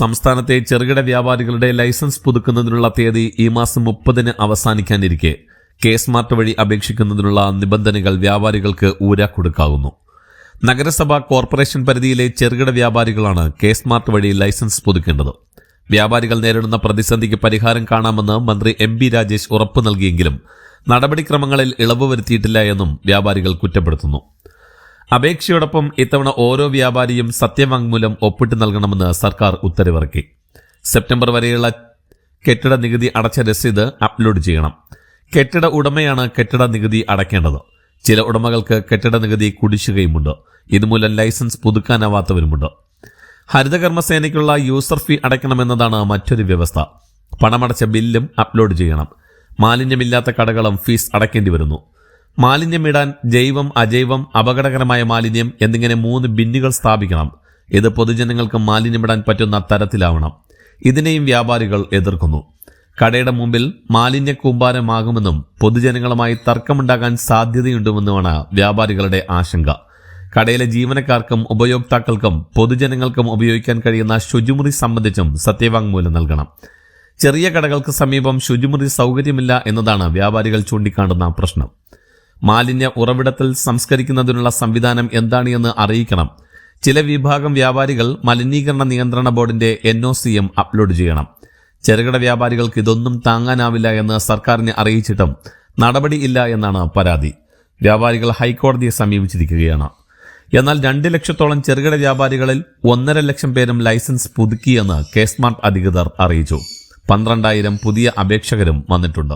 സംസ്ഥാനത്തെ ചെറുകിട വ്യാപാരികളുടെ ലൈസൻസ് പുതുക്കുന്നതിനുള്ള തീയതി ഈ മാസം മുപ്പതിന് അവസാനിക്കാനിരിക്കെ. കെ സ്മാർട്ട് വഴി അപേക്ഷിക്കുന്നതിനുള്ള നിബന്ധനകൾ വ്യാപാരികൾക്ക് ഊരാ കൊടുക്കാവുന്നു. നഗരസഭ കോർപ്പറേഷൻ പരിധിയിലെ ചെറുകിട വ്യാപാരികളാണ് കെ സ്മാർട്ട് വഴി ലൈസൻസ് പുതുക്കേണ്ടത്. വ്യാപാരികൾ നേരിടുന്ന പ്രതിസന്ധിക്ക് പരിഹാരം കാണാമെന്ന് മന്ത്രി എം ബി രാജേഷ് ഉറപ്പു നൽകിയെങ്കിലും നടപടിക്രമങ്ങളിൽ ഇളവ് വരുത്തിയിട്ടില്ല എന്നും വ്യാപാരികൾ കുറ്റപ്പെടുത്തുന്നു. അപേക്ഷയോടൊപ്പം ഇത്തവണ ഓരോ വ്യാപാരിയും സത്യവാങ്മൂലം ഒപ്പിട്ട് നൽകണമെന്ന് സർക്കാർ ഉത്തരവിറക്കി. സെപ്റ്റംബർ വരെയുള്ള കെട്ടിട നികുതി അടച്ച രസീത് അപ്ലോഡ് ചെയ്യണം. കെട്ടിട ഉടമയാണ് കെട്ടിട നികുതി അടയ്ക്കേണ്ടത്. ചില ഉടമകൾക്ക് കെട്ടിട നികുതി കുടിശ്ശികയുമുണ്ട്. ഇതുമൂലം ലൈസൻസ് പുതുക്കാനാവാത്തവരുമുണ്ട്. ഹരിതകർമ്മസേനയ്ക്കുള്ള യൂസർ ഫീ അടയ്ക്കണമെന്നതാണ് മറ്റൊരു വ്യവസ്ഥ. പണമടച്ച ബില്ലും അപ്ലോഡ് ചെയ്യണം. മാലിന്യമില്ലാത്ത കടകളും ഫീസ് അടയ്ക്കേണ്ടി വരുന്നു. മാലിന്യമിടാൻ ജൈവം അജൈവം അപകടകരമായ മാലിന്യം എന്നിങ്ങനെ മൂന്ന് ബിന്നുകൾ സ്ഥാപിക്കണം. ഇത് പൊതുജനങ്ങൾക്ക് മാലിന്യമിടാൻ പറ്റുന്ന തരത്തിലാവണം. ഇതിനെയും വ്യാപാരികൾ എതിർക്കുന്നു. കടയുടെ മുമ്പിൽ മാലിന്യ കൂമ്പാരമാകുമെന്നും പൊതുജനങ്ങളുമായി തർക്കമുണ്ടാകാൻ സാധ്യതയുണ്ടെന്നുമാണ് വ്യാപാരികളുടെ ആശങ്ക. കടയിലെ ജീവനക്കാർക്കും ഉപയോക്താക്കൾക്കും പൊതുജനങ്ങൾക്കും ഉപയോഗിക്കാൻ കഴിയുന്ന ശുചിമുറി സംബന്ധിച്ചും സത്യവാങ്മൂലം നൽകണം. ചെറിയ കടകൾക്ക് സമീപം ശുചിമുറി സൗകര്യമില്ല എന്നതാണ് വ്യാപാരികൾ ചൂണ്ടിക്കാണ്ടുന്ന പ്രശ്നം. മാലിന്യ ഉറവിടത്തിൽ സംസ്കരിക്കുന്നതിനുള്ള സംവിധാനം എന്താണ് എന്ന് അറിയിക്കണം. ചില വിഭാഗം വ്യാപാരികൾ മലിനീകരണ നിയന്ത്രണ ബോർഡിന്റെ N O C M upload ചെയ്യണം. ചെറുകിട വ്യാപാരികൾക്ക് ഇതൊന്നും താങ്ങാനാവില്ല എന്ന് സർക്കാരിനെ അറിയിച്ചിട്ടും നടപടി ഇല്ല എന്നാണ് പരാതി. വ്യാപാരികൾ ഹൈക്കോടതിയെ സമീപിച്ചിരിക്കുകയാണ്. എന്നാൽ രണ്ട് ലക്ഷത്തോളം ചെറുകിട വ്യാപാരികളിൽ ഒന്നര ലക്ഷം പേരും ലൈസൻസ് പുതുക്കിയെന്ന് കേസ്മാർട്ട് അധികൃതർ അറിയിച്ചു. പന്ത്രണ്ടായിരം പുതിയ അപേക്ഷകരും വന്നിട്ടുണ്ട്.